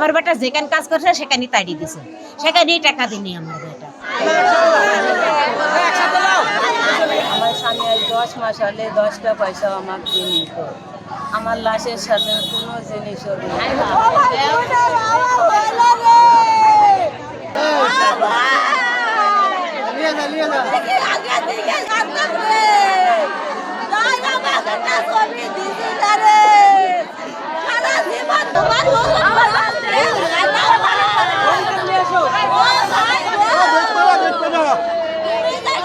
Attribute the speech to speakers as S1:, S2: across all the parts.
S1: আমার বেটা যেখানে কাজ করছে সেখানেই তাড়িয়ে দিছে। সেখানেই টাকা দিনি আমার বেটা।
S2: আমার স্বামী আজ দশ মাস হলে দশটা পয়সা আমার দিনি তো আমার লাশের সাথে কোনো জিনিসও নেই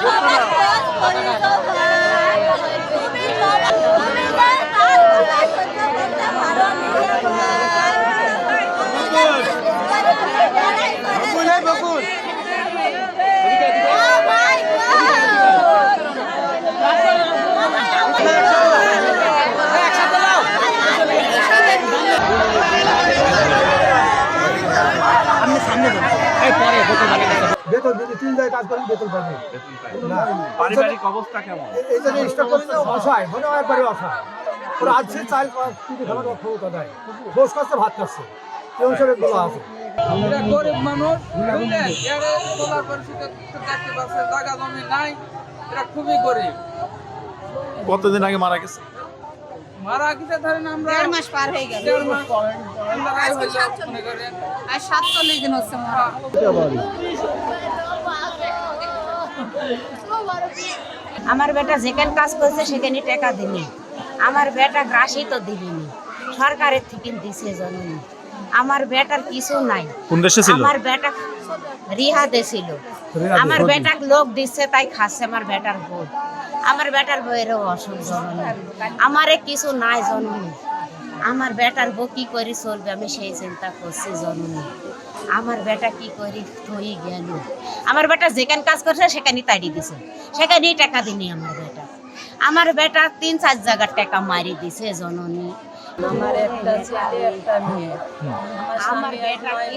S2: 我们和和宇宙
S3: বেতন যদি তিন জায়গায় কাজ করেন বেতন পাবে।
S4: পারিবারিক অবস্থা কেমন?
S3: এই জন্য স্টক করছে অসহায়। মনে হয় একবারে অসহায়। ওরা আছে চাল কিন্তু খাবার অক্ষমতা দেয় বস খাচ্ছে ভাত খাচ্ছে। এই হিসাবে গুলো আছে।
S5: এরা গরিব মানুষ বুঝলেন এরা তোলার পরিস্থিতি দেখতে পাচ্ছে জায়গা জমি নাই এরা খুবই গরিব।
S4: কতদিন আগে মারা গেছে?
S5: মারা গেছে ধরেন আমরা
S6: দেড় মাস পার হয়ে গেল
S5: দেড় মাস আমরা রায় হইল করেন।
S6: আর সাতচল্লিশ দিন হচ্ছে মরা।
S1: আমার বেটা যেখানে কাজ করছে সেখানে টাকা দিনি আমার বেটা গ্রাসই তো দিলিনি সরকারের থেকে দিছে জননী। আমার বেটার কিছু নাই।
S4: কোন দেশে ছিল?
S1: আমার বেটা রিহাদে ছিল। আমার
S3: সৌদি।
S1: বেটাক লোক দিচ্ছে তাই খাচ্ছে আমার বেটার বই আমার বেটার বইয়েরও অসুখ জননী। আমারে কিছু নাই জননী। আমার বেটার বউ কী করে চলবে? আমি সেই চিন্তা করছি, জননী। আমার বেটা কি করি থই গেল? আমার বেটা যেখানে কাজ করছে, সেখানেই তাড়ি দিছে। সেখানেই টাকা দিনি আমার বেটা। আমার বেটা তিন চার জায়গার টাকা মারি দিছে, জননী।
S2: আমার একটা ছেলে একটা মেয়ে। আমার স্বামী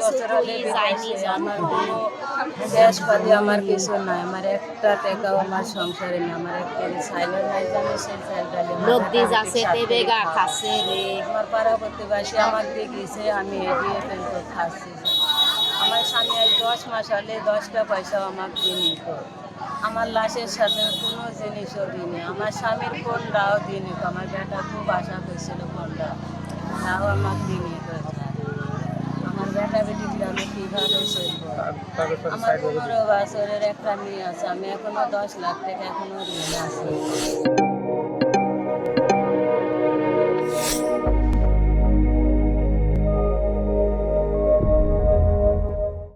S2: বছর
S1: যায়নি
S2: আমার কোনো দেশপাতি আমার কিছু নাই। আমার একটা টাকাও আমার সংসারে নেই। আমার একটা সাইলের নাই জানে সেই সাইলটা
S1: লোক দিয়ে যাচ্ছে দেবে গা খাচ্ছে রে।
S2: আমার পাড়া প্রতিবাসী আমার দিয়ে গেছে আমি এগিয়ে ফেলতে খাচ্ছি। আমার স্বামী আজ দশ মাস হলে দশটা পয়সাও আমার দিনি তো আমার লাশের সাথে কোনো জিনিসও দিনে আমার স্বামীর ফোনটাও দিনি আমার বেটা খুব আশা করছিল কোনটা তাও আমার দিনি আমার বেটা বেটি গ্রামে কীভাবে চলবো? আমার পনেরো বছরের একটা মেয়ে আছে। আমি এখনও দশ লাখ টাকা এখনও ঋণ আছে।